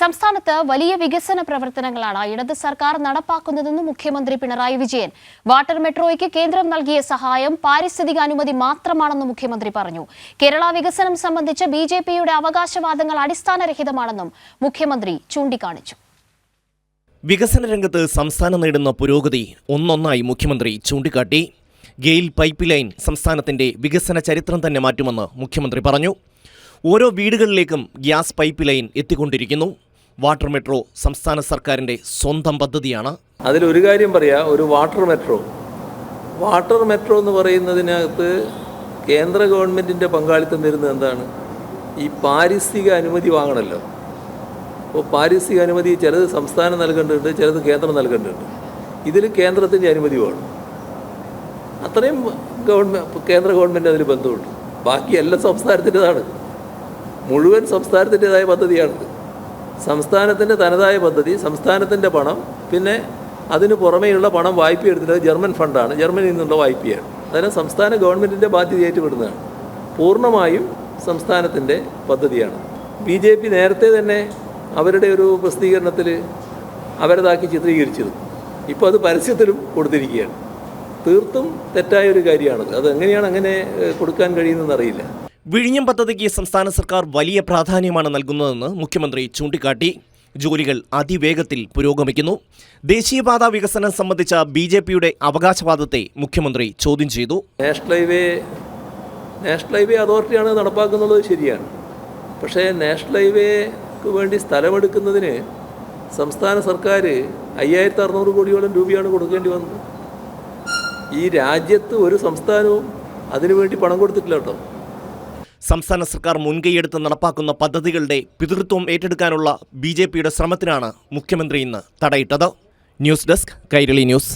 സംസ്ഥാനത്ത് വലിയ വികസന പ്രവർത്തനങ്ങളാണ് ഇടത് സർക്കാർ നടപ്പാക്കുന്നതെന്ന് മുഖ്യമന്ത്രി പിണറായി വിജയൻ. വാട്ടർ മെട്രോയ്ക്ക് കേന്ദ്രം നൽകിയ സഹായം പാരിസ്ഥിതിക അനുമതി മാത്രമാണെന്നും മുഖ്യമന്ത്രി പറഞ്ഞു. കേരള വികസനം സംബന്ധിച്ച് ബി ജെ പിയുടെ അവകാശവാദങ്ങൾ അടിസ്ഥാനരഹിതമാണെന്നും മുഖ്യമന്ത്രി ചൂണ്ടിക്കാണിച്ചു. വികസന രംഗത്ത് സംസ്ഥാനം നേടുന്ന പുരോഗതി ഒന്നൊന്നായി മുഖ്യമന്ത്രി ചൂണ്ടിക്കാട്ടി. ഗെയിൽ പൈപ്പ് ലൈൻ സംസ്ഥാനത്തിന്റെ വികസന ചരിത്രം തന്നെ മാറ്റുമെന്ന് മുഖ്യമന്ത്രി പറഞ്ഞു. ഓരോ വീടുകളിലേക്കും ഗ്യാസ് പൈപ്പ് ലൈൻ എത്തിക്കൊണ്ടിരിക്കുന്നു. വാട്ടർ മെട്രോ സംസ്ഥാന സർക്കാരിന്റെ സ്വന്തം പദ്ധതിയാണ്. അതിലൊരു കാര്യം പറയാം ഒരു വാട്ടർ മെട്രോ. വാട്ടർ മെട്രോ എന്ന് പറയുന്നതിനകത്ത് കേന്ദ്ര ഗവൺമെന്റിന്റെ പങ്കാളിത്തം വരുന്നത് എന്താണ്? ഈ പാരിസ്ഥിതിക അനുമതി വാങ്ങണമല്ലോ അപ്പോൾ പാരിസ്ഥിതിക അനുമതി ചിലത് സംസ്ഥാനം നൽകേണ്ടതുണ്ട് ചിലത് കേന്ദ്രം നൽകേണ്ടതുണ്ട്. ഇതിൽ കേന്ദ്രത്തിന്റെ അനുമതി വേണം. അത്രയും ഗവൺമെന്റ് കേന്ദ്ര ഗവൺമെന്റ് അതിൽ ബന്ധമുണ്ട്. ബാക്കി എല്ലാ സംസ്ഥാനത്തിന്റെതാണ്. മുഴുവൻ സംസ്ഥാനത്തിന്റെതായ പദ്ധതിയാണിത് സംസ്ഥാനത്തിന്റെ തനതായ പദ്ധതി സംസ്ഥാനത്തിന്റെ പണം പിന്നെ അതിന് പുറമേയുള്ള പണം വായ്പ എടുത്തിട്ട് ജർമ്മൻ ഫണ്ടാണ്. ജർമ്മനിയിൽ നിന്നുള്ള വായ്പയാണ്. അതായത് സംസ്ഥാന ഗവൺമെന്റിന്റെ ബാധ്യതയായിട്ട് വിടുന്നതാണ് പൂർണമായും സംസ്ഥാനത്തിന്റെ പദ്ധതിയാണ്. ബി ജെ പി നേരത്തെ തന്നെ അവരുടെ ഒരു പ്രസിദ്ധീകരണത്തിൽ അവരതാക്കി ചിത്രീകരിച്ചിരുന്നു ഇപ്പോൾ അത് പരസ്യത്തിലും കൊടുത്തിരിക്കുകയാണ്. തീർത്തും തെറ്റായ ഒരു കാര്യമാണത്. അത് എങ്ങനെയാണ് അങ്ങനെ കൊടുക്കാൻ കഴിയുന്നതെന്ന് അറിയില്ല. വിഴിഞ്ഞം പദ്ധതിക്ക് സംസ്ഥാന സർക്കാർ വലിയ പ്രാധാന്യമാണ് നൽകുന്നതെന്ന് മുഖ്യമന്ത്രി ചൂണ്ടിക്കാട്ടി. ജോലികൾ അതിവേഗത്തിൽ പുരോഗമിക്കുന്നു. ദേശീയപാത വികസനം സംബന്ധിച്ച ബി ജെ പിയുടെ അവകാശവാദത്തെ മുഖ്യമന്ത്രി ചോദ്യം ചെയ്തു. നാഷണൽ ഹൈവേ നാഷണൽ ഹൈവേ അതോറിറ്റിയാണ് നടപ്പാക്കുന്നത് ശരിയാണ്. പക്ഷേ നാഷണൽ ഹൈവേക്ക് വേണ്ടി സ്ഥലമെടുക്കുന്നതിന് സംസ്ഥാന സർക്കാർ അയ്യായിരത്തി അറുന്നൂറ് കോടിയോളം രൂപയാണ് കൊടുക്കേണ്ടി വന്നത്. ഈ രാജ്യത്ത് ഒരു സംസ്ഥാനവും അതിനുവേണ്ടി പണം കൊടുത്തിട്ടില്ല കേട്ടോ. സംസ്ഥാന സർക്കാർ മുൻകൈയെടുത്ത് നടപ്പാക്കുന്ന പദ്ധതികളുടെ പിതൃത്വം ഏറ്റെടുക്കാനുള്ള ബി ശ്രമത്തിനാണ് മുഖ്യമന്ത്രി ഇന്ന് തടയിട്ടത്. News desk Kairali news.